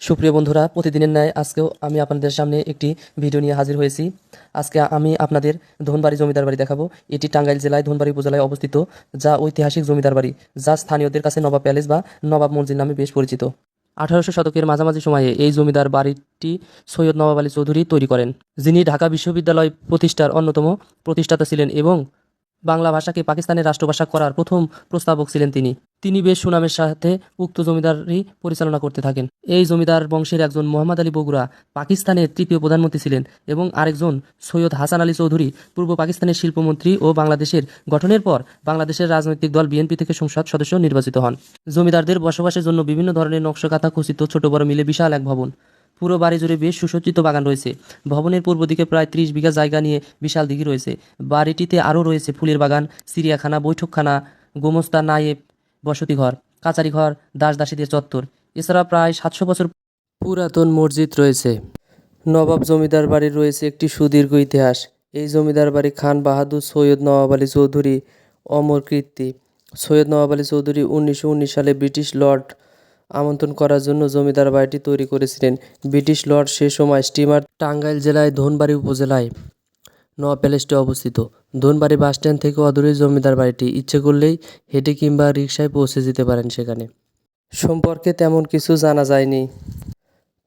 সুপ্রিয় বন্ধুরা, প্রতিদিনের ন্যায় আজকেও আমি আপনাদের সামনে একটি ভিডিও নিয়ে হাজির হয়েছি। আজকে আমি আপনাদের ধনবাড়ি জমিদার বাড়ি দেখাবো। এটি টাঙ্গাইল জেলায়, ধনবাড়ি উপজেলায় অবস্থিত, যা ঐতিহাসিক জমিদার বাড়ি, যা স্থানীয়দের কাছে নবাব প্যালেস বা নবাব মসজিদ নামে বেশ পরিচিত। আঠারোশো শতকের মাঝামাঝি সময়ে এই জমিদার বাড়িটি সৈয়দ নবাব আলী চৌধুরী তৈরি করেন, যিনি ঢাকা বিশ্ববিদ্যালয় প্রতিষ্ঠার অন্যতম প্রতিষ্ঠাতা ছিলেন এবং বাংলা ভাষাকে পাকিস্তানের রাষ্ট্রভাষা করার প্রথম প্রস্তাবক ছিলেন তিনি। তিনি বেশ সুনামের সাথে উক্ত জমিদারি পরিচালনা করতে থাকেন। এই জমিদার বংশের একজন মোহাম্মদ আলী বগুড়া পাকিস্তানের তৃতীয় প্রধানমন্ত্রী ছিলেন এবং আরেকজন সৈয়দ হাসান আলী চৌধুরী, পূর্ব পাকিস্তানের শিল্পমন্ত্রী ও বাংলাদেশের গঠনের পর বাংলাদেশের রাজনৈতিক দল বিএনপি থেকে সংসদ সদস্য নির্বাচিত হন। জমিদারদের বসবাসের জন্য বিভিন্ন ধরনের নকশাকাথা, খচিত, ছোট বড় মিলে বিশাল এক ভবন। পুরো বাড়ি জুড়ে বেশ সুসজ্জিত বাগান রয়েছে। ভবনের পূর্ব দিকে প্রায় ত্রিশ বিঘা জায়গা নিয়ে বিশাল দিঘি রয়েছে। বাড়িটিতে আরও রয়েছে ফুলের বাগান, চিড়িয়াখানা, বৈঠকখানা, গোমস্তা, নায়েব, বসতিঘর, কাচারিঘর দাস দাসীদের চত্বর। এছাড়া প্রায় সাতশো বছর পুরাতন মসজিদ রয়েছে। নবাব জমিদার বাড়ির রয়েছে একটি সুদীর্ঘ ইতিহাস। এই জমিদার বাড়ি খান বাহাদুর সৈয়দ নওয়াব আলী চৌধুরী অমর কীর্তি। সৈয়দ নওয়াব আলী চৌধুরী উনিশশো উনিশ সালে ব্রিটিশ লর্ড আমন্ত্রণ করার জন্য জমিদার বাড়িটি তৈরি করেছিলেন। ব্রিটিশ লর্ড সে সময় স্টিমার টাঙ্গাইল জেলায় ধনবাড়ি উপজেলায় নওয়াব প্যালেসটি অবস্থিত। ধনবাড়ি বাসস্ট্যান্ড থেকে অদূরে জমিদার বাড়িটি। ইচ্ছে করলেই হেঁটে কিংবা রিক্সায় পৌঁছে যেতে পারেন সেখানে। সম্পর্কে তেমন কিছু জানা যায়নি।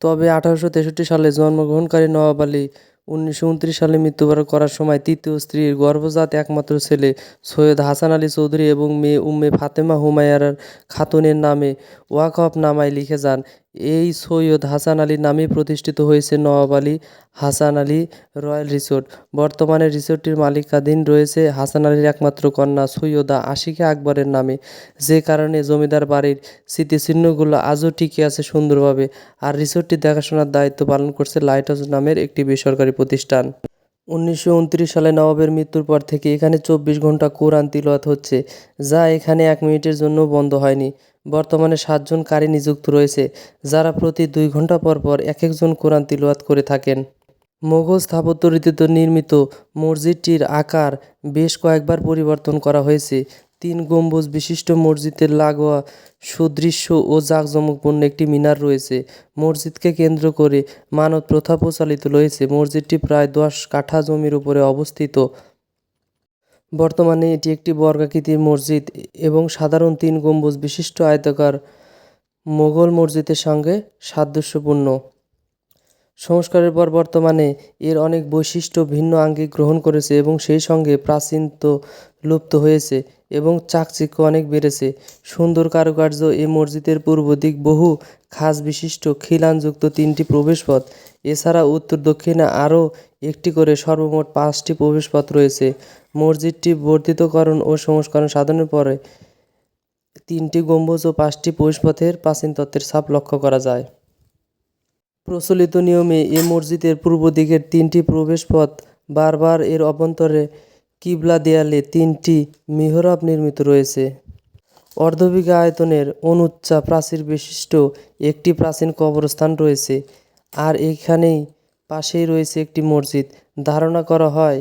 তবে আঠারোশো তেষট্টি সালে জন্মগ্রহণকারী নওয়াব আলী উনিশশো উনত্রিশ সালে মৃত্যুবরণ করার সময় তৃতীয় স্ত্রীর গর্ভজাত একমাত্র ছেলে সৈয়দ হাসান আলী চৌধুরী এবং মেয়ে উম্মে ফাতেমা হুমায়রার খাতুনের নামে ওয়াকফ নামায় লিখে যান। এই সৈয়দ হাসান আলী নামেই প্রতিষ্ঠিত হয়েছে নওয়াব আলী হাসান আলী রয়্যাল রিসোর্ট। বর্তমানে রিসোর্টটির মালিকাধীন রয়েছে হাসান আলীর একমাত্র কন্যা সৈয়দা আশিকা আকবরের নামে। যে কারণে জমিদার বাড়ির স্মৃতিচিহ্নগুলো আজও টিকে আছে সুন্দরভাবে আর রিসোর্টটি দেখাশোনার দায়িত্ব পালন করছে লাইট হাউস নামের একটি বেসরকারি প্রতিষ্ঠান। উনিশশো উনত্রিশ সালে নবাবের মৃত্যুর পর থেকে এখানে চব্বিশ ঘণ্টা কোরআন তিলওয়াত হচ্ছে, যা এখানে এক মিনিটের জন্য বন্ধ হয়নি। বর্তমানে সাতজন কারি নিযুক্ত রয়েছে, যারা প্রতি দুই ঘণ্টা পর পর এক একজন কোরআন তিলওয়াত করে থাকেন। মোগল স্থাপত্য রীতিতে নির্মিত মসজিদটির আকার বেশ কয়েকবার পরিবর্তন করা হয়েছে। তিন গম্বুজ বিশিষ্ট মসজিদের লাগোয়া, সুদৃশ্য ও জাঁকজমকপূর্ণ একটি মিনার রয়েছে। মসজিদকে কেন্দ্র করে মানত প্রথা প্রচালিত রয়েছে। মসজিদটি প্রায় দশ কাঠা জমির উপরে অবস্থিত। বর্তমানে এটি একটি বর্গাকৃতির মসজিদ এবং সাধারণ তিন গম্বুজ বিশিষ্ট আয়তাকার মোগল মসজিদের সঙ্গে সাদৃশ্যপূর্ণ। সংস্কারের পর বর্তমানে এর অনেক বৈশিষ্ট্য ভিন্ন আঙ্গিক গ্রহণ করেছে এবং সেই সঙ্গে প্রাচীন তো লুপ্ত হয়েছে। এবং চাকচিক্য অনেক বেড়েছে। সুন্দর কারুকার্য এই মসজিদের পূর্ব দিক বহু খাস বিশিষ্ট খিলানযুক্ত তিনটি প্রবেশপথ। এছাড়া উত্তর দক্ষিণে আরও একটি করে সর্বমোট পাঁচটি প্রবেশপথ রয়েছে। মসজিদটি বর্ধিতকরণ ও সংস্করণ সাধনের পরে তিনটি গম্বুজ ও পাঁচটি প্রবেশপথের প্রাচীন তত্ত্বের ছাপ লক্ষ্য করা যায়। প্রচলিত নিয়মে এ মসজিদের পূর্ব দিকের তিনটি প্রবেশপথ বারবার এর অভ্যন্তরে কিবলা দেয়ালে তিনটি মিহরাব নির্মিত রয়েছে। অর্ধবিঘা আয়তনের অনুচ্চা প্রাচীর বিশিষ্ট একটি প্রাচীন কবরস্থান রয়েছে। আর এখানেই পাশেই রয়েছে একটি মসজিদ। ধারণা করা হয়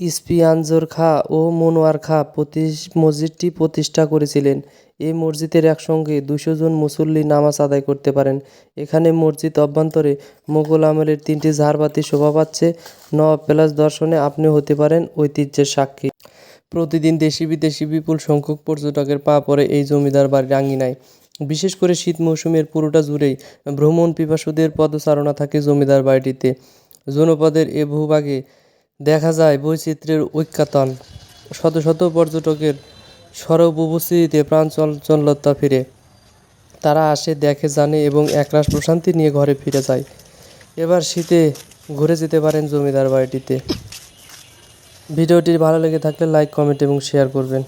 ইস্পিয়ানজোর খা ও মনোয়ার খা প্রতি মসজিদটি প্রতিষ্ঠা করেছিলেন। এই মসজিদের একসঙ্গে দুশো জন মুসল্লি নামাজ আদায় করতে পারেন। এখানে মসজিদ অভ্যন্তরে মোগল আমলের তিনটি ঝাড়বাতি শোভা পাচ্ছে। নবাব প্যালেস দর্শনে আপনি হতে পারেন ঐতিহ্যের সাক্ষী। প্রতিদিন দেশি বিদেশি বিপুল সংখ্যক পর্যটকের পা পড়ে এই জমিদার বাড়ির আঙ্গিনায় বিশেষ করে শীত মৌসুমের পুরোটা জুড়েই ভ্রমণ পিপাসুদের পদচারণা থাকে জমিদার বাড়িটিতে। জনপদের এ ভূভাগে দেখা যায় বৈচিত্র্যের ঐক্যাতন শত শত পর্যটকের সরব উপস্থিতিতে প্রাণ চঞ্চলতা ফিরে। তারা আসে, দেখে, জানে এবং একরাশ প্রশান্তি নিয়ে ঘরে ফিরে যায়। এবার শীতে ঘুরে যেতে পারেন জমিদার বাড়িটিতে। ভিডিওটি ভালো লেগে থাকলে লাইক, কমেন্ট এবং শেয়ার করবেন।